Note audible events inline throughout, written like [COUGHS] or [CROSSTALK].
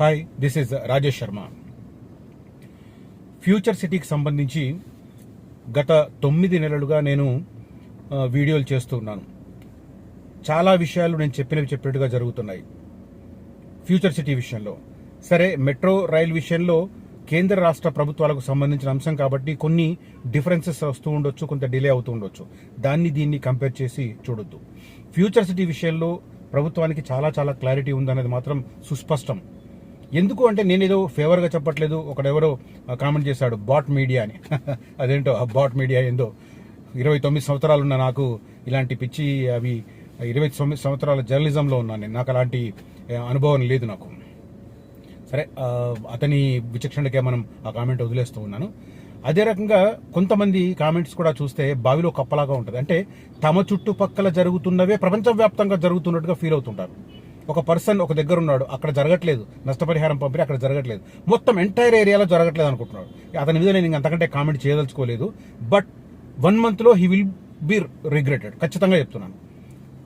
Hi this is Rajesh Sharma future సిటీకి సంబంధించి గత తొమ్మిది నెలలుగా నేను వీడియోలు చేస్తూ ఉన్నాను. చాలా విషయాలు నేను చెప్పినవి చెప్పినట్టుగా జరుగుతున్నాయి ఫ్యూచర్ సిటీ విషయంలో. సరే మెట్రో రైల్ విషయంలో కేంద్ర రాష్ట్ర ప్రభుత్వాలకు సంబంధించిన అంశం కాబట్టి కొన్ని డిఫరెన్సెస్ వస్తూ ఉండొచ్చు కొంత డిలే అవుతూ ఉండొచ్చు. దాన్ని దీన్ని కంపేర్ చేసి చూడొద్దు. ఫ్యూచర్ సిటీ విషయంలో ప్రభుత్వానికి చాలా చాలా క్లారిటీ ఉందనేది మాత్రం సుస్పష్టం. ఎందుకు అంటే నేను ఏదో ఫేవర్గా చెప్పట్లేదు. ఒకడెవరో కామెంట్ చేశాడు బాట్ మీడియా అని. [LAUGHS] అదేంటో ఆ బాట్ మీడియా ఏందో. ఇరవై తొమ్మిది సంవత్సరాలు ఉన్న నాకు ఇలాంటి పిచ్చి అవి ఇరవై తొమ్మిది సంవత్సరాల జర్నలిజంలో ఉన్నాను నేను. నాకు అలాంటి అనుభవం లేదు నాకు. సరే అతని విచక్షణకే మనం ఆ కామెంట్ వదిలేస్తూ ఉన్నాను. అదే రకంగా కొంతమంది కామెంట్స్ కూడా చూస్తే బావిలో కప్పలాగా ఉంటుంది. అంటే తమ చుట్టుపక్కల జరుగుతున్నవే ప్రపంచవ్యాప్తంగా జరుగుతున్నట్టుగా ఫీల్ అవుతుంటారు. ఒక పర్సన్ ఒక దగ్గర ఉన్నాడు అక్కడ జరగట్లేదు. నష్టపరిహారం పంపిణీ అక్కడ జరగట్లేదు. మొత్తం ఎంటైర్ ఏరియాలో జరగట్లేదు అనుకుంటున్నాడు. అతని మీద నేను అంతకంటే కామెంట్ చేయదలుచుకోలేదు. బట్ వన్ మంత్లో హీ విల్ బి రిగ్రెటెడ్. ఖచ్చితంగా చెప్తున్నాను.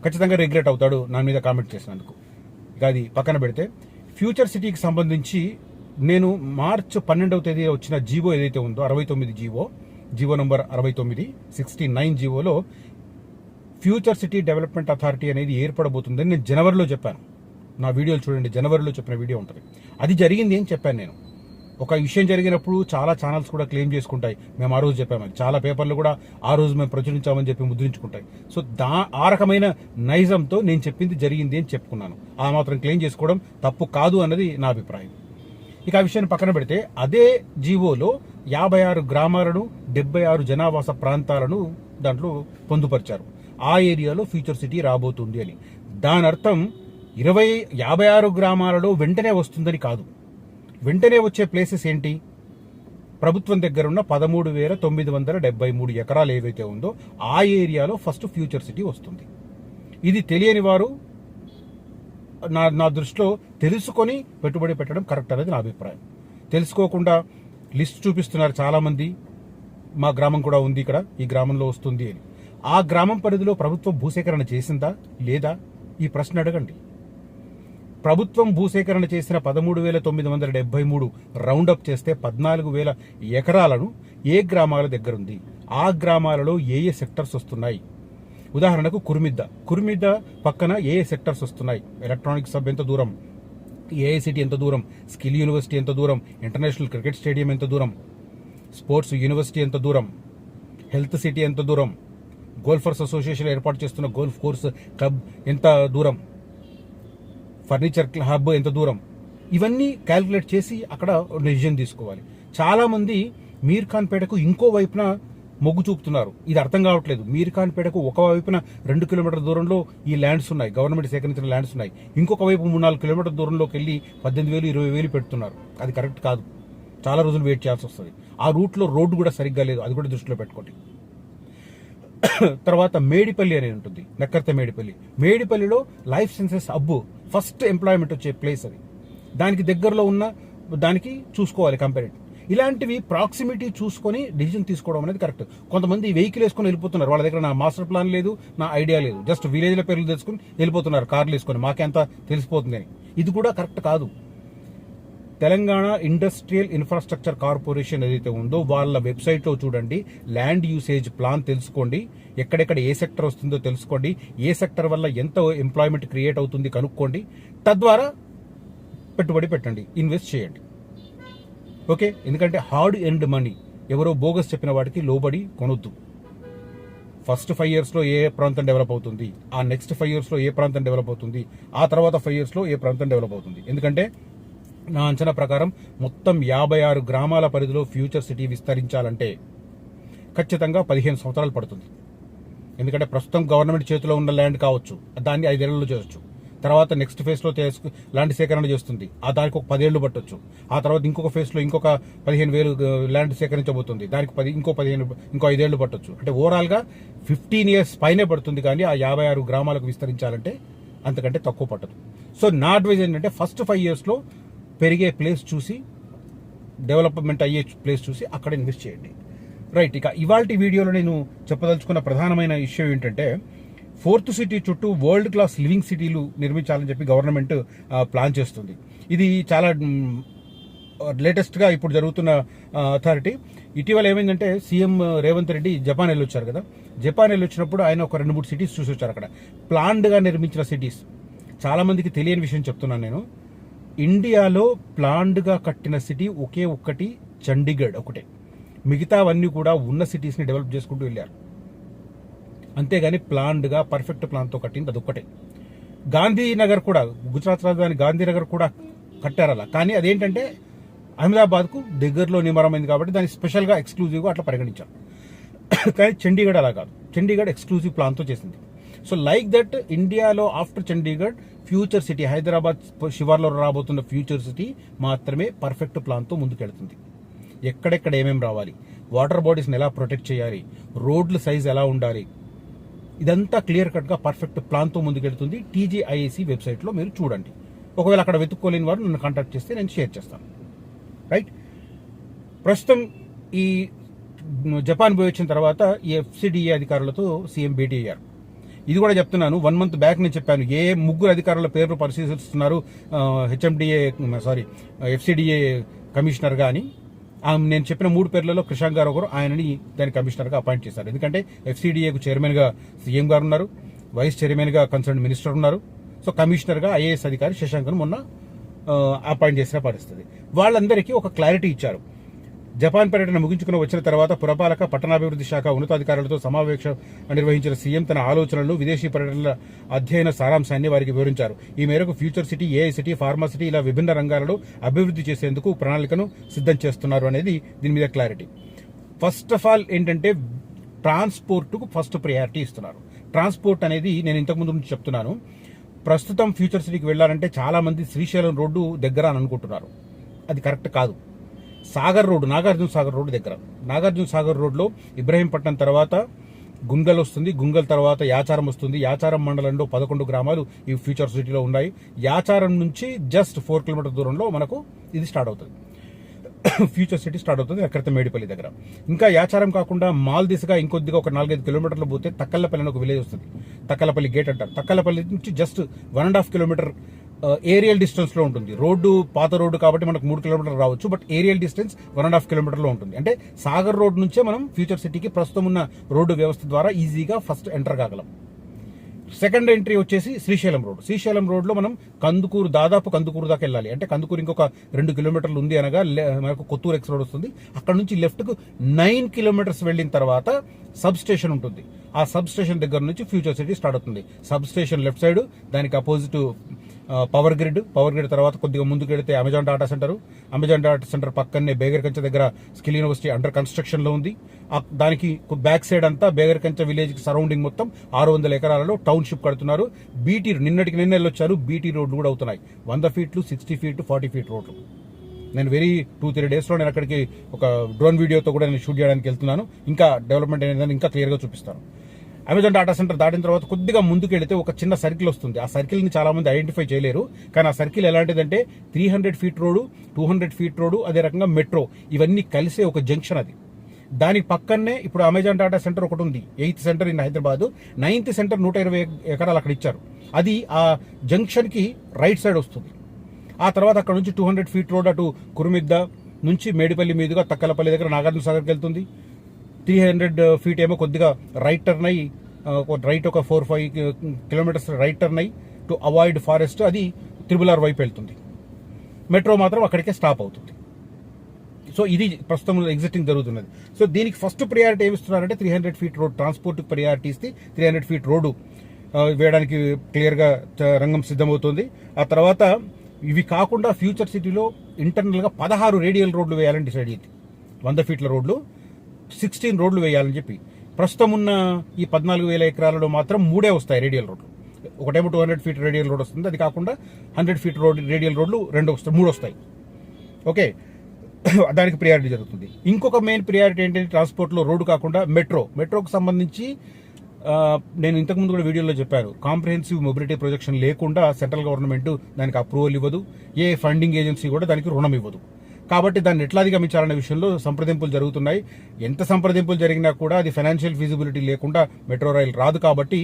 ఖచ్చితంగా రిగ్రెట్ అవుతాడు నా మీద కామెంట్ చేసినందుకు. ఇక అది పక్కన పెడితే ఫ్యూచర్ సిటీకి సంబంధించి నేను మార్చ్ పన్నెండవ తేదీ వచ్చిన జీవో ఏదైతే ఉందో అరవై తొమ్మిది జీవో జీవో నంబర్ అరవై తొమ్మిది సిక్స్టీ నైన్ జీవోలో ఫ్యూచర్ సిటీ డెవలప్మెంట్ అథారిటీ అనేది ఏర్పడబోతుందని నేను జనవరిలో చెప్పాను. నా వీడియోలు చూడండి. జనవరిలో చెప్పిన వీడియో ఉంటుంది. అది జరిగింది అని చెప్పాను నేను. ఒక విషయం జరిగినప్పుడు చాలా ఛానల్స్ కూడా క్లెయిమ్ చేసుకుంటాయి. మేము ఆ రోజు చెప్పామని చాలా పేపర్లు కూడా ఆ రోజు మేము ప్రచురించామని చెప్పి ముద్రించుకుంటాయి. సో దా ఆ రకమైన నైజంతో నేను చెప్పింది జరిగింది అని చెప్పుకున్నాను. ఆ మాత్రం క్లెయిమ్ చేసుకోవడం తప్పు కాదు అన్నది నా అభిప్రాయం. ఇక ఆ విషయాన్ని పక్కన పెడితే అదే జీవోలో యాభై ఆరు గ్రామాలను డెబ్బై ఆరు జనావాస ప్రాంతాలను దాంట్లో పొందుపరిచారు. ఆ ఏరియాలో ఫ్యూచర్ సిటీ రాబోతుంది అని. దాని అర్థం ఇరవై యాభై ఆరు గ్రామాలలో వెంటనే వస్తుందని కాదు. వెంటనే వచ్చే ప్లేసెస్ ఏంటి? ప్రభుత్వం దగ్గర ఉన్న పదమూడు వేల తొమ్మిది వందల డెబ్బై మూడు ఎకరాలు ఏవైతే ఉందో ఆ ఏరియాలో ఫస్ట్ ఫ్యూచర్ సిటీ వస్తుంది. ఇది తెలియని వారు నా నా దృష్టిలో తెలుసుకొని పెట్టుబడి పెట్టడం కరెక్ట్ అనేది నా అభిప్రాయం. తెలుసుకోకుండా లిస్ట్ చూపిస్తున్నారు చాలామంది. మా గ్రామం కూడా ఉంది ఇక్కడ ఈ గ్రామంలో వస్తుంది అని. ఆ గ్రామం పరిధిలో ప్రభుత్వం భూసేకరణ చేసిందా లేదా? ఈ ప్రశ్న అడగండి. ప్రభుత్వం భూసేకరణ చేసిన పదమూడు వేల తొమ్మిది వందల డెబ్బై మూడు రౌండప్ చేస్తే పద్నాలుగు వేల ఎకరాలను ఏ గ్రామాల దగ్గరుంది? ఆ గ్రామాలలో ఏ ఏ సెక్టర్స్ వస్తున్నాయి? ఉదాహరణకు కుర్మిద్ద. కుర్మిద్ద పక్కన ఏ ఏ సెక్టర్స్ వస్తున్నాయి? ఎలక్ట్రానిక్ సబ్ ఎంత దూరం? ఏఐసిటీ ఎంత దూరం? స్కిల్ యూనివర్సిటీ ఎంత దూరం? ఇంటర్నేషనల్ క్రికెట్ స్టేడియం ఎంత దూరం? స్పోర్ట్స్ యూనివర్సిటీ ఎంత దూరం? హెల్త్ సిటీ ఎంత దూరం? గోల్ఫర్స్ అసోసియేషన్ ఏర్పాటు చేస్తున్న గోల్ఫ్ కోర్స్ క్లబ్ ఎంత దూరం? ఫర్నిచర్ హబ్ ఎంత దూరం? ఇవన్నీ క్యాల్కులేట్ చేసి అక్కడ డెసిజన్ తీసుకోవాలి. చాలామంది మీర్ ఖాన్ పేటకు ఇంకో వైపున మొగ్గు చూపుతున్నారు. ఇది అర్థం కావట్లేదు. మీర్ ఖాన్ పేటకు ఒక వైపున రెండు కిలోమీటర్ల దూరంలో ఈ ల్యాండ్స్ ఉన్నాయి. గవర్నమెంట్ సేకరించిన ల్యాండ్స్ ఉన్నాయి. ఇంకొక వైపు మూడు నాలుగు కిలోమీటర్ల దూరంలోకి వెళ్ళి పద్దెనిమిది వేలు ఇరవై వేలు పెడుతున్నారు. అది కరెక్ట్ కాదు. చాలా రోజులు వెయిట్ చేయాల్సి వస్తుంది. ఆ రూట్లో రోడ్డు కూడా సరిగ్గా లేదు. అది కూడా దృష్టిలో పెట్టుకోండి. [COUGHS] తర్వాత మేడిపల్లి అనేది ఉంటుంది. Nakkarta Medipalli. మేడిపల్లిలో life sciences hub first employment వచ్చే ప్లేస్ అది. దానికి దగ్గరలో ఉన్న దానికి చూసుకోవాలి కంపెనీ ఇలాంటివి ప్రాక్సిమిటీ చూసుకొని డిసిజన్ తీసుకోవడం అనేది కరెక్ట్ కొంతమంది వెహికల్ వేసుకొని వెళ్ళిపోతున్నారు. వాళ్ళ దగ్గర నా మాస్టర్ ప్లాన్ లేదు నా ఐడియా లేదు. జస్ట్ విలేజ్ల పేర్లు తెలుసుకుని వెళ్ళిపోతున్నారు. కార్లు వేసుకొని. మాకెంత తెలిసిపోతుంది అని. ఇది కూడా కరెక్ట్ కాదు. తెలంగాణ ఇండస్ట్రియల్ ఇన్ఫ్రాస్ట్రక్చర్ కార్పొరేషన్ ఏదైతే ఉందో వాళ్ళ వెబ్సైట్లో చూడండి ల్యాండ్ యూసేజ్ ప్లాన్ తెలుసుకోండి ఎక్కడెక్కడ ఏ సెక్టర్ వస్తుందో తెలుసుకోండి ఏ సెక్టర్ వల్ల ఎంత ఎంప్లాయ్మెంట్ క్రియేట్ అవుతుంది కనుక్కోండి తద్వారా పెట్టుబడి పెట్టండి ఇన్వెస్ట్ చేయండి. ఓకే? ఎందుకంటే హార్డ్ ఎండ్ మనీ ఎవరో బోగస్ చెప్పిన వాటికి లోబడి కొనొద్దు. ఫస్ట్ ఫైవ్ ఇయర్స్లో ఏ ప్రాంతం డెవలప్ అవుతుంది? ఆ నెక్స్ట్ ఫైవ్ ఇయర్స్లో ఏ ప్రాంతం డెవలప్ అవుతుంది? ఆ తర్వాత ఫైవ్ ఇయర్స్లో ఏ ప్రాంతం డెవలప్ అవుతుంది? ఎందుకంటే నా అంచనా ప్రకారం మొత్తం యాభై ఆరు గ్రామాల పరిధిలో ఫ్యూచర్ సిటీ విస్తరించాలంటే ఖచ్చితంగా పదిహేను సంవత్సరాలు పడుతుంది. ఎందుకంటే ప్రస్తుతం గవర్నమెంట్ చేతిలో ఉన్న ల్యాండ్ కావచ్చు దాన్ని ఐదేళ్ళలో చేయొచ్చు. తర్వాత నెక్స్ట్ ఫేజ్లో చేసుకు ల్యాండ్ సేకరణ చేస్తుంది. ఆ దానికి ఒక పదేళ్ళు పట్టొచ్చు. ఆ తర్వాత ఇంకొక ఫేజ్లో ఇంకొక పదిహేను వేలు ల్యాండ్ సేకరించబోతుంది. దానికి పది ఇంకో పదిహేను ఇంకో ఐదేళ్ళు పట్టొచ్చు. అంటే ఓవరాల్గా ఫిఫ్టీన్ ఇయర్స్ పైనే పడుతుంది కానీ ఆ యాభై ఆరు గ్రామాలకు విస్తరించాలంటే అంతకంటే తక్కువ పట్టదు. సో నా అడ్వైజ్ ఏంటంటే ఫస్ట్ ఫైవ్ ఇయర్స్లో పెరిగే ప్లేస్ చూసి డెవలప్మెంట్ అయ్యే ప్లేస్ చూసి అక్కడ ఇన్వెస్ట్ చేయండి. రైట్ ఇక ఇవాళ వీడియోలో నేను చెప్పదలుచుకున్న ప్రధానమైన ఇష్యూ ఏంటంటే ఫోర్త్ సిటీ చుట్టూ వరల్డ్ క్లాస్ లివింగ్ సిటీలు నిర్మించాలని చెప్పి గవర్నమెంట్ ప్లాన్ చేస్తుంది. ఇది చాలా లేటెస్ట్గా ఇప్పుడు జరుగుతున్న అథారిటీ ఇటీవల ఏమైందంటే సీఎం రేవంత్ రెడ్డి జపాన్ వెళ్ళొచ్చారు కదా. జపాన్ వెళ్ళొచ్చినప్పుడు ఆయన ఒక రెండు మూడు సిటీస్ చూసి వచ్చారు అక్కడ ప్లాన్డ్గా నిర్మించిన సిటీస్ చాలామందికి తెలియని విషయం చెప్తున్నాను నేను. ఇండియాలో ప్లాన్డ్గా కట్టిన సిటీ ఒకే ఒక్కటి చండీగఢ్ ఒకటే. మిగతావన్నీ కూడా ఉన్న సిటీస్ని డెవలప్ చేసుకుంటూ వెళ్ళారు. అంతేగాని ప్లాన్డ్గా పర్ఫెక్ట్ ప్లాన్తో కట్టింది అదొక్కటే గాంధీనగర్ కూడా గుజరాత్ రాజధాని గాంధీనగర్ కూడా కట్టారు అలా. కానీ అదేంటంటే అహ్మదాబాద్కు దగ్గరలో నిమరమైంది కాబట్టి దాన్ని స్పెషల్గా ఎక్స్క్లూజివ్గా అట్లా పరిగణించారు కానీ చండీగఢ్ అలా కాదు. చండీగఢ్ ఎక్స్క్లూజివ్ ప్లాన్తో చేసింది. సో లైక్ దట్ ఇండియాలో after Chandigarh future city Hyderabad శివార్లో రాబోతున్న ఫ్యూచర్ సిటీ మాత్రమే పర్ఫెక్ట్ ప్లాన్తో ముందుకెళ్తుంది. ఎక్కడెక్కడ ఏమేమి రావాలి? వాటర్ బాడీస్ని ఎలా ప్రొటెక్ట్ చేయాలి? రోడ్ల సైజ్ ఎలా ఉండాలి? ఇదంతా క్లియర్ కట్గా పర్ఫెక్ట్ ప్లాన్తో ముందుకెళ్తుంది టీజీఐఏసీ వెబ్సైట్లో మీరు చూడండి. ఒకవేళ అక్కడ వెతుక్కోలేని వారు నన్ను కాంటాక్ట్ చేస్తే నేను షేర్ చేస్తాను. రైట్? ప్రస్తుతం ఈ జపాన్ పోయి వచ్చిన తర్వాత ఈ ఎఫ్సిడిఏ అధికారులతో సీఎం భేటీ అయ్యారు. ఇది కూడా చెప్తున్నాను. వన్ మంత్ బ్యాక్ నేను చెప్పాను. ఏ ముగ్గురు అధికారుల పేర్లు పరిశీలిస్తున్నారు హెచ్ఎండిఏ సారీ ఎఫ్సిడిఏ కమిషనర్గా అని నేను చెప్పిన మూడు పేర్లలో కృషాంక్ గారు ఒకరు ఆయనని దాని కమిషనర్గా అపాయింట్ చేశారు. ఎందుకంటే ఎఫ్సిడిఏకు చైర్మన్గా సీఎం గారు ఉన్నారు వైస్ చైర్మన్గా కన్సర్న్ మినిస్టర్ ఉన్నారు. సో కమిషనర్గా ఐఏఎస్ అధికారి శశాంక్ను మొన్న అపాయింట్ చేసిన పరిస్థితి. వాళ్ళందరికీ ఒక క్లారిటీ ఇచ్చారు. జపాన్ పర్యటన ముగించుకుని వచ్చిన తర్వాత పురపాలక పట్టణాభివృద్ధి శాఖ ఉన్నతాధికారులతో సమావేశం నిర్వహించిన సీఎం తన ఆలోచనలు విదేశీ పర్యటనల అధ్యయన సారాంశాన్ని వారికి వివరించారు. ఈ మేరకు future city AI city pharma city ఇలా విభిన్న రంగాలలో అభివృద్ధి చేసేందుకు ప్రణాళికను సిద్ధం చేస్తున్నారు అనేది దీని మీద క్లారిటీ. ఫస్ట్ ఆఫ్ ఆల్ ఏంటంటే ట్రాన్స్పోర్ట్కు ఫస్ట్ ప్రయారిటీ ఇస్తున్నారు. ట్రాన్స్పోర్ట్ అనేది నేను ఇంతకుముందు నుంచి చెప్తున్నాను. ప్రస్తుతం ఫ్యూచర్ సిటీకి వెళ్ళాలంటే చాలామంది శ్రీశైలం రోడ్డు దగ్గర అని అనుకుంటున్నారు. అది కరెక్ట్ కాదు. సాగర్ రోడ్డు నాగార్జున సాగర్ రోడ్డు దగ్గర. నాగార్జున సాగర్ రోడ్లో ఇబ్రహీంపట్నం తర్వాత గుంగల్ వస్తుంది. గుంగల్ తర్వాత యాచారం వస్తుంది. యాచారం మండలంలో పదకొండు గ్రామాలు ఈ ఫ్యూచర్ సిటీలో ఉన్నాయి. యాచారం నుంచి జస్ట్ ఫోర్ కిలోమీటర్ దూరంలో మనకు ఇది స్టార్ట్ అవుతుంది. ఫ్యూచర్ సిటీ స్టార్ట్ అవుతుంది అక్కడ మేడిపల్లి దగ్గర. ఇంకా యాచారం కాకుండా మాల్ దిశగా ఇంకొద్దిగా ఒక నాలుగైదు కిలోమీటర్లు పోతే తక్కలపల్లి అని ఒక విలేజ్ వస్తుంది. తక్కలపల్లి గేట్ అంటారు. తక్కలపల్లి నుంచి just one and half kilometer aerial డిస్టెన్స్లో ఉంటుంది. రోడ్డు పాత రోడ్డు కాబట్టి మనకు మూడు కిలోమీటర్లు రావచ్చు but aerial distance one and half కిలోమీటర్లో ఉంటుంది. అంటే సాగర్ రోడ్ నుంచే మనం ఫ్యూచర్ సిటీకి ప్రస్తుతం ఉన్న రోడ్డు వ్యవస్థ ద్వారా ఈజీగా ఫస్ట్ ఎంటర్ కాగలం. సెకండ్ ఎంట్రీ వచ్చేసి శ్రీశైలం రోడ్ శ్రీశైలం రోడ్లో మనం కందుకూరు దాదాపు కందుకూరు దాకా వెళ్ళాలి. అంటే కందుకూరు ఇంకొక రెండు కిలోమీటర్లు ఉంది అనగా లే- మనకు కొత్తూరు ఎక్స్ రోడ్ వస్తుంది. అక్కడ నుంచి లెఫ్ట్కు నైన్ కిలోమీటర్స్ వెళ్ళిన తర్వాత సబ్ స్టేషన్ ఉంటుంది. ఆ సబ్ స్టేషన్ దగ్గర నుంచి ఫ్యూచర్ సిటీ స్టార్ట్ అవుతుంది. సబ్ స్టేషన్ లెఫ్ట్ సైడ్ దానికి opposite power grid power grid తర్వాత కొద్దిగా ముందుకు వెళితే Amazon data centre Amazon data centre పక్కనే బేగర్ కంచె దగ్గర స్కిల్ యూనివర్సిటీ అండర్ కన్స్ట్రక్షన్లో ఉంది. దానికి బ్యాక్ సైడ్ అంతా బేగర్ కంచె విలేజ్ సరౌండింగ్ మొత్తం ఆరు వందల ఎకరాలలో టౌన్షిప్ కడుతున్నారు. బీటీ నిన్నటికి నిన్న వెళ్ళొచ్చారు. బీటీ రోడ్లు కూడా అవుతున్నాయి. వంద ఫీట్లు సిక్స్టీ ఫీట్ ఫార్టీ ఫీట్ రోడ్లు. నేను వెరీ టూ త్రీ డేస్లో నేను అక్కడికి ఒక డ్రోన్ వీడియోతో కూడా నేను షూట్ చేయడానికి వెళ్తున్నాను. ఇంకా డెవలప్మెంట్ అనేది ఇంకా క్లియర్గా చూపిస్తాను. అమెజాన్ డాటా సెంటర్ దాటిన తర్వాత కొద్దిగా ముందుకు వెళితే ఒక చిన్న సర్కిల్ వస్తుంది. ఆ సర్కిల్ని చాలా మంది ఐడెంటిఫై చేయలేరు. కానీ ఆ సర్కిల్ ఎలాంటిదంటే three hundred feet road two hundred feet road అదే రకంగా మెట్రో ఇవన్నీ కలిసే ఒక జంక్షన్ అది. దానికి పక్కనే ఇప్పుడు అమెజాన్ డాటా సెంటర్ ఒకటి ఉంది. Eighth center in Hyderabad. Ninth center నూట ఇరవై ఎకరాలు అక్కడ ఇచ్చారు. అది ఆ జంక్షన్కి రైట్ సైడ్ వస్తుంది. ఆ తర్వాత అక్కడ నుంచి టూ హండ్రెడ్ ఫీట్ రోడ్ అటు కురుమిద్ద నుంచి మేడిపల్లి మీదుగా తక్కలపల్లి దగ్గర నాగార్జున సాగర్కి వెళ్తుంది. త్రీ హండ్రెడ్ ఫీట్ ఏమో కొద్దిగా రైట్ టర్న్ అయ్యి రైట్ ఒక four five kilometers right turn అయ్యి టు అవాయిడ్ ఫారెస్ట్ అది త్రిబులార్ వైపు వెళ్తుంది. మెట్రో మాత్రం అక్కడికే స్టాప్ అవుతుంది. సో ఇది ప్రస్తుతం ఎగ్జిస్టింగ్ జరుగుతున్నది. సో దీనికి first priority ఏమిస్తున్నారంటే three hundred feet road transport priority ఇస్తే త్రీ హండ్రెడ్ ఫీట్ రోడ్డు వేయడానికి క్లియర్గా uh, రంగం సిద్ధమవుతుంది. ఆ తర్వాత ఇవి కాకుండా ఫ్యూచర్ సిటీలో ఇంటర్నల్గా పదహారు రేడియల్ రోడ్లు వేయాలని డిసైడ్ అయ్యింది వంద ఫీట్ల రోడ్లు సిక్స్టీన్ రోడ్లు వేయాలని చెప్పి. ప్రస్తుతం ఉన్న ఈ పద్నాలుగు వేల ఎకరాలలో మాత్రం మూడే వస్తాయి రేడియల్ రోడ్లు ఒకటేమో two hundred feet radial road వస్తుంది. అది కాకుండా హండ్రెడ్ ఫీట్ రోడ్ రేడియల్ రోడ్లు రెండు వస్తాయి మూడు వస్తాయి. ఓకే [COUGHS] దానికి ప్రియారిటీ జరుగుతుంది. ఇంకొక మెయిన్ ప్రియారిటీ ఏంటంటే ట్రాన్స్పోర్ట్లో రోడ్డు కాకుండా మెట్రో మెట్రోకి సంబంధించి నేను ఇంతకుముందు కూడా వీడియోలో చెప్పాను. కాంప్రహెన్సివ్ మొబిలిటీ ప్రొజెక్షన్ లేకుండా సెంట్రల్ గవర్నమెంట్ దానికి అప్రూవల్ ఇవ్వదు. ఏ ఫండింగ్ ఏజెన్సీ కూడా దానికి రుణం ఇవ్వదు. కాబట్టి దాన్ని ఎట్లా అధిగమించాలనే విషయంలో సంప్రదింపులు జరుగుతున్నాయి. ఎంత సంప్రదింపులు జరిగినా కూడా అది ఫైనాన్షియల్ ఫీజిబిలిటీ లేకుండా మెట్రో రైల్ రాదు కాబట్టి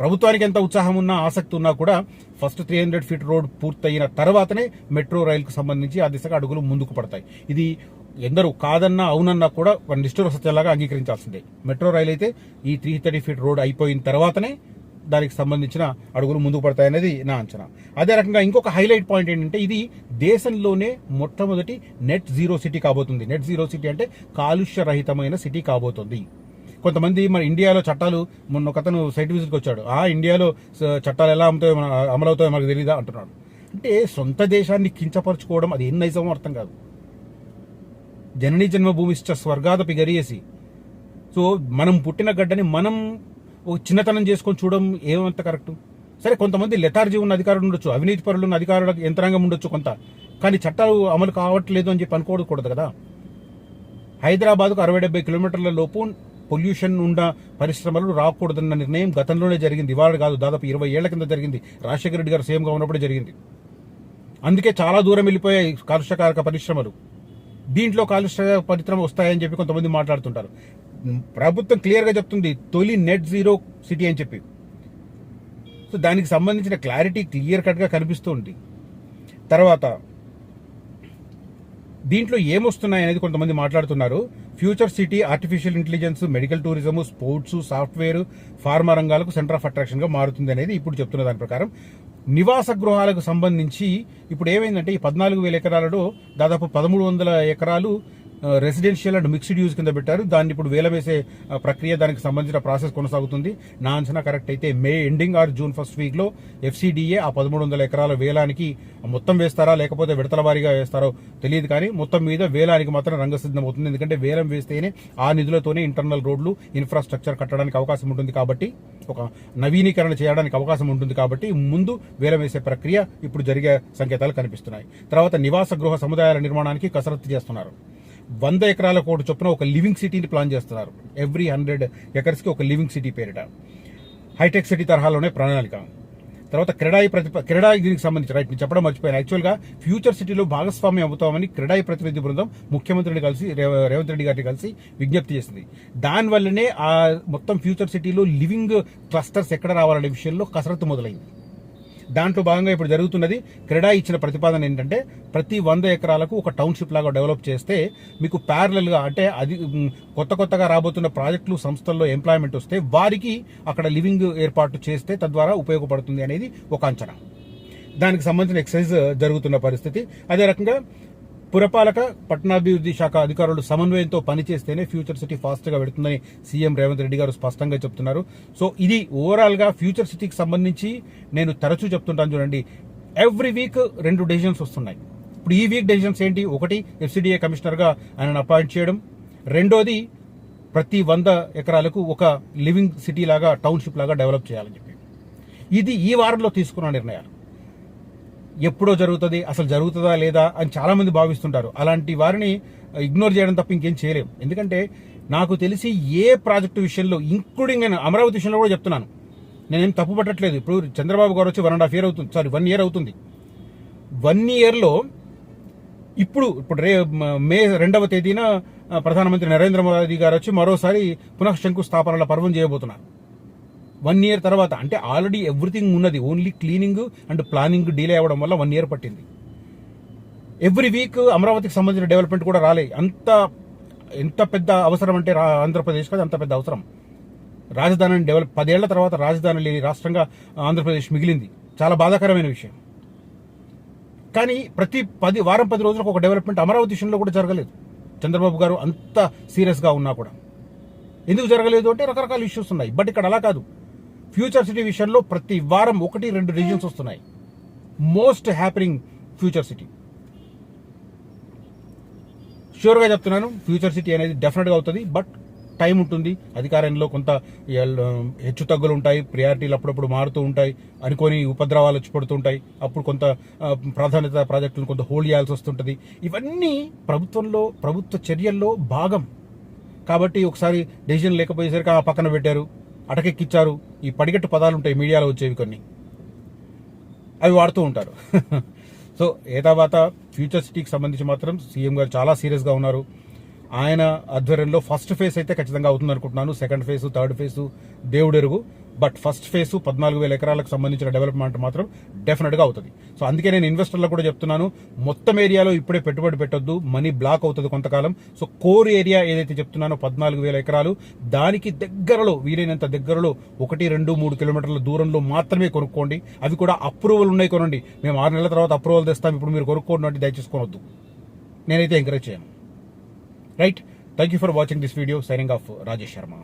ప్రభుత్వానికి ఎంత ఉత్సాహం ఉన్నా ఆసక్తి ఉన్నా కూడా first three hundred feet road పూర్తయిన తర్వాతనే మెట్రో రైలుకు సంబంధించి ఆ దిశగా అడుగులు ముందుకు పడతాయి. ఇది ఎందరూ కాదన్నా అవునన్నా కూడా నిష్ఠుర సత్యాలాగా అంగీకరించాల్సిందే. మెట్రో రైలు అయితే ఈ త్రీ థర్టీ ఫీట్ రోడ్ అయిపోయిన తర్వాతనే దానికి సంబంధించిన అడుగులు ముందుకు పడతాయనేది నా అంచనా. అదే రకంగా ఇంకొక హైలైట్ పాయింట్ ఏంటంటే ఇది దేశంలోనే మొట్టమొదటి నెట్ జీరో సిటీ కాబోతుంది. నెట్ జీరో సిటీ అంటే కాలుష్య రహితమైన సిటీ కాబోతుంది. కొంతమంది మన ఇండియాలో చట్టాలు మొన్న ఒకతను సైట్ విజిట్కి వచ్చాడు. ఆ ఇండియాలో చట్టాలు ఎలా అమ్ముతాయో మన అమలవుతాయో మనకు తెలియదా అంటున్నాడు. అంటే సొంత దేశాన్ని కించపరచుకోవడం అది ఏం నైజమో అర్థం కాదు. జనని జన్మభూమిష్ట స్వర్గాదపి గరియేసి సో మనం పుట్టిన గడ్డని మనం చిన్నతనం చేసుకొని చూడడం ఏమంత కరెక్ట్ సరే కొంతమంది లెథార్జీ ఉన్న అధికారులు ఉండొచ్చు అవినీతి పరులు ఉన్న అధికారుల యంత్రాంగం ఉండొచ్చు కొంత. కానీ చట్టాలు అమలు కావట్లేదు అని చెప్పి అనుకోకూడదు కదా. హైదరాబాద్కు అరవై డెబ్బై కిలోమీటర్ల లోపు పొల్యూషన్ ఉన్న పరిశ్రమలు రాకూడదన్న నిర్ణయం గతంలోనే జరిగింది. ఇవాళ కాదు దాదాపు ఇరవై ఏళ్ళ కింద జరిగింది. రాజశేఖర రెడ్డి గారు సీఎంగా ఉన్నప్పుడే జరిగింది. అందుకే చాలా దూరం వెళ్ళిపోయాయి కాలుష్యకారక పరిశ్రమలు. దీంట్లో కాలుష్య పరిశ్రమ వస్తాయని చెప్పి కొంతమంది మాట్లాడుతుంటారు. ప్రభుత్వం క్లియర్గా చెప్తుంది తొలి నెట్ జీరో సిటీ అని చెప్పి. సో దానికి సంబంధించిన క్లారిటీ క్లియర్ కట్గా కనిపిస్తుంది. తర్వాత దీంట్లో ఏమొస్తున్నాయి అనేది కొంతమంది మాట్లాడుతున్నారు. Future city artificial intelligence medical tourism sports software pharma రంగాలకు సెంటర్ ఆఫ్ అట్రాక్షన్గా మారుతుంది అనేది ఇప్పుడు చెప్తున్న దాని ప్రకారం. నివాస గృహాలకు సంబంధించి ఇప్పుడు ఏమైందంటే ఈ పద్నాలుగు వేల ఎకరాలలో దాదాపు పదమూడు వందల ఎకరాలు రెసిడెన్షియల్ అండ్ మిక్స్డ్ యూజ్ కింద పెట్టారు. దాన్ని ఇప్పుడు వేల వేసే ప్రక్రియ దానికి సంబంధించిన ప్రాసెస్ కొనసాగుతుంది. నా అంచనా కరెక్ట్ అయితే May ending or June first వీక్లో ఆ పదమూడు వందల ఎకరాల వేలానికి మొత్తం వేస్తారా లేకపోతే విడతల వారీగా వేస్తారో తెలియదు కానీ మొత్తం మీద వేలానికి మాత్రం రంగసిద్ధం అవుతుంది. ఎందుకంటే వేలం వేస్తేనే ఆ నిధులతోనే ఇంటర్నల్ రోడ్లు ఇన్ఫ్రాస్ట్రక్చర్ కట్టడానికి అవకాశం ఉంటుంది కాబట్టి ఒక నవీకరణ చేయడానికి అవకాశం ఉంటుంది కాబట్టి ముందు వేలం వేసే ప్రక్రియ ఇప్పుడు జరిగే సంకేతాలు కనిపిస్తున్నాయి. తర్వాత నివాస గృహ సముదాయాల నిర్మాణానికి కసరత్తు చేస్తున్నారు. వంద ఎకరాల కోటి చొప్పున ఒక లివింగ్ సిటీని ప్లాన్ చేస్తున్నారు. ఎవ్రీ హండ్రెడ్ ఎకర్స్కి ఒక లివింగ్ సిటీ పేరిట. హైటెక్ సిటీ తరహాలోనే ప్రణాళిక. తర్వాత క్రెడాయి ప్రతిప క్రెడాయి దీనికి సంబంధించి రైట్ నేను చెప్పడం మర్చిపోయాను. యాక్చువల్గా ఫ్యూచర్ సిటీలో భాగస్వామ్యం అవుతామని క్రెడాయి ప్రతినిధి బృందం ముఖ్యమంత్రిని కలిసి రేవ- రేవంత్ రెడ్డి గారిని కలిసి విజ్ఞప్తి చేసింది. దానివల్లనే ఆ మొత్తం ఫ్యూచర్ సిటీలో లివింగ్ క్లస్టర్స్ ఎక్కడ రావాలనే విషయంలో కసరత్తు మొదలైంది. దాంట్లో భాగంగా ఇప్పుడు జరుగుతున్నది క్రెడా ఇచ్చిన ప్రతిపాదన ఏంటంటే ప్రతి వంద ఎకరాలకు ఒక టౌన్షిప్ లాగా డెవలప్ చేస్తే మీకు ప్యారలల్గా అంటే అది కొత్త కొత్తగా రాబోతున్న ప్రాజెక్టులు సంస్థల్లో ఎంప్లాయ్మెంట్ వస్తే వారికి అక్కడ లివింగ్ ఏర్పాటు చేస్తే తద్వారా ఉపయోగపడుతుంది అనేది ఒక అంచనా. దానికి సంబంధించిన ఎక్సర్సైజ్ జరుగుతున్న పరిస్థితి. అదే రకంగా పురపాలక పట్టణాభివృద్ధి శాఖ అధికారులు సమన్వయంతో పనిచేస్తేనే ఫ్యూచర్ సిటీ ఫాస్ట్గా పెడుతుందని సీఎం రేవంత్ రెడ్డి గారు స్పష్టంగా చెప్తున్నారు. సో ఇది ఓవరాల్గా ఫ్యూచర్ సిటీకి సంబంధించి నేను తరచూ చెప్తుంటాను చూడండి. ఎవ్రీ వీక్ రెండు డెసిషన్స్ వస్తున్నాయి. ఇప్పుడు ఈ వీక్ డెసిషన్స్ ఏంటి? ఒకటి ఎఫ్సిడిఏ కమిషనర్గా ఆయనను అపాయింట్ చేయడం. రెండోది ప్రతి వంద ఎకరాలకు ఒక లివింగ్ సిటీ లాగా టౌన్షిప్ లాగా డెవలప్ చేయాలని చెప్పి. ఇది ఈ వారంలో తీసుకున్న నిర్ణయాలు. ఎప్పుడో జరుగుతుంది అసలు జరుగుతుందా లేదా అని చాలామంది భావిస్తుంటారు. అలాంటి వారిని ఇగ్నోర్ చేయడం తప్ప ఇంకేం చేయలేం. ఎందుకంటే నాకు తెలిసి ఏ ప్రాజెక్టు విషయంలో ఇంక్లూడింగ్ నేను అమరావతి విషయంలో కూడా చెప్తున్నాను. నేనేం తప్పు పట్టట్లేదు. ఇప్పుడు చంద్రబాబు గారు వచ్చి వన్ అండ్ హాఫ్ ఇయర్ అవుతుంది. సారీ వన్ ఇయర్ అవుతుంది. వన్ ఇయర్లో ఇప్పుడు ఇప్పుడు రే మే రెండవ తేదీన ప్రధానమంత్రి నరేంద్ర మోదీ గారు వచ్చి మరోసారి పునః శంకుస్థాపనల పర్వం చేయబోతున్నారు. వన్ ఇయర్ తర్వాత అంటే ఆల్రెడీ ఎవ్రీథింగ్ ఉన్నది. Only cleaning and planning delay అవ్వడం వల్ల వన్ ఇయర్ పట్టింది. ఎవ్రీ వీక్ అమరావతికి సంబంధించిన డెవలప్మెంట్ కూడా రాలే. అంత ఎంత పెద్ద అవసరం అంటే రా- ఆంధ్రప్రదేశ్కి అది అంత పెద్ద అవసరం. రాజధానిని డెవలప్ పదేళ్ళ తర్వాత రాజధాని లేని రాష్ట్రంగా ఆంధ్రప్రదేశ్ మిగిలింది. చాలా బాధాకరమైన విషయం. కానీ ప్రతి పది వారం పది రోజులకు ఒక డెవలప్మెంట్ అమరావతి విషయంలో కూడా జరగలేదు. చంద్రబాబు గారు అంత సీరియస్గా ఉన్నా కూడా. ఎందుకు జరగలేదు అంటే రకరకాల ఇష్యూస్ ఉన్నాయి. బట్ ఇక్కడ అలా కాదు. ఫ్యూచర్ సిటీ విషయంలో ప్రతి వారం ఒకటి రెండు రీజన్స్ వస్తున్నాయి. Most happening future city. షూర్గా చెప్తున్నాను ఫ్యూచర్ సిటీ అనేది డెఫినెట్గా అవుతుంది బట్ టైం ఉంటుంది. అధికారంలో కొంత హెచ్చు తగ్గులు ఉంటాయి ప్రియారిటీలు అప్పుడప్పుడు మారుతూ ఉంటాయి అనుకోని ఉపద్రవాలు వచ్చి పడుతుంటాయి అప్పుడు కొంత ప్రాధాన్యత ప్రాజెక్టులను కొంత హోల్డ్ చేయాల్సి వస్తుంటుంది. ఇవన్నీ ప్రభుత్వంలో ప్రభుత్వ చర్యల్లో భాగం. కాబట్టి ఒకసారి డెసిజన్ లేకపోయేసరికి ఆ పక్కన పెట్టారు. అటకెక్కిచ్చారు. ఈ పడిగట్టు పదాలు ఉంటాయి మీడియాలో వచ్చేవి కొన్ని. అవి వాడుతూ ఉంటారు. [LAUGHS] సో ఏ తర్వాత ఫ్యూచర్ సిటీకి సంబంధించి మాత్రం సీఎం గారు చాలా సీరియస్గా ఉన్నారు. ఆయన ఆధ్వర్యంలో ఫస్ట్ ఫేజ్ అయితే ఖచ్చితంగా అవుతుంది అనుకుంటున్నాను సెకండ్ ఫేజ్ థర్డ్ ఫేజ్ దేవుడెరుగు. బట్ ఫస్ట్ ఫేజ్ పద్నాలుగు వేల ఎకరాలకు సంబంధించిన డెవలప్మెంట్ మాత్రం డెఫినెట్గా అవుతుంది. సో అందుకే నేను ఇన్వెస్టర్లకు కూడా చెప్తున్నాను మొత్తం ఏరియాలో ఇప్పుడే పెట్టుబడి పెట్టొద్దు మనీ బ్లాక్ అవుతుంది కొంతకాలం. సో కోర్ ఏరియా ఏదైతే చెప్తున్నానో పద్నాలుగు వేల ఎకరాలు దానికి దగ్గరలో వీలైనంత దగ్గరలో ఒకటి రెండు మూడు కిలోమీటర్ల దూరంలో మాత్రమే కొనుక్కోండి. అవి కూడా అప్రూవల్ ఉన్నాయి కొనండి. మేము ఆరు నెలల తర్వాత అప్రూవల్ తెస్తాం ఇప్పుడు మీరు కొనుక్కోండి అంటే దయచేసి కొనొద్దు. నేనైతే ఎంకరేజ్ చేయను. Right thank you for watching this video signing off Rajesh Sharma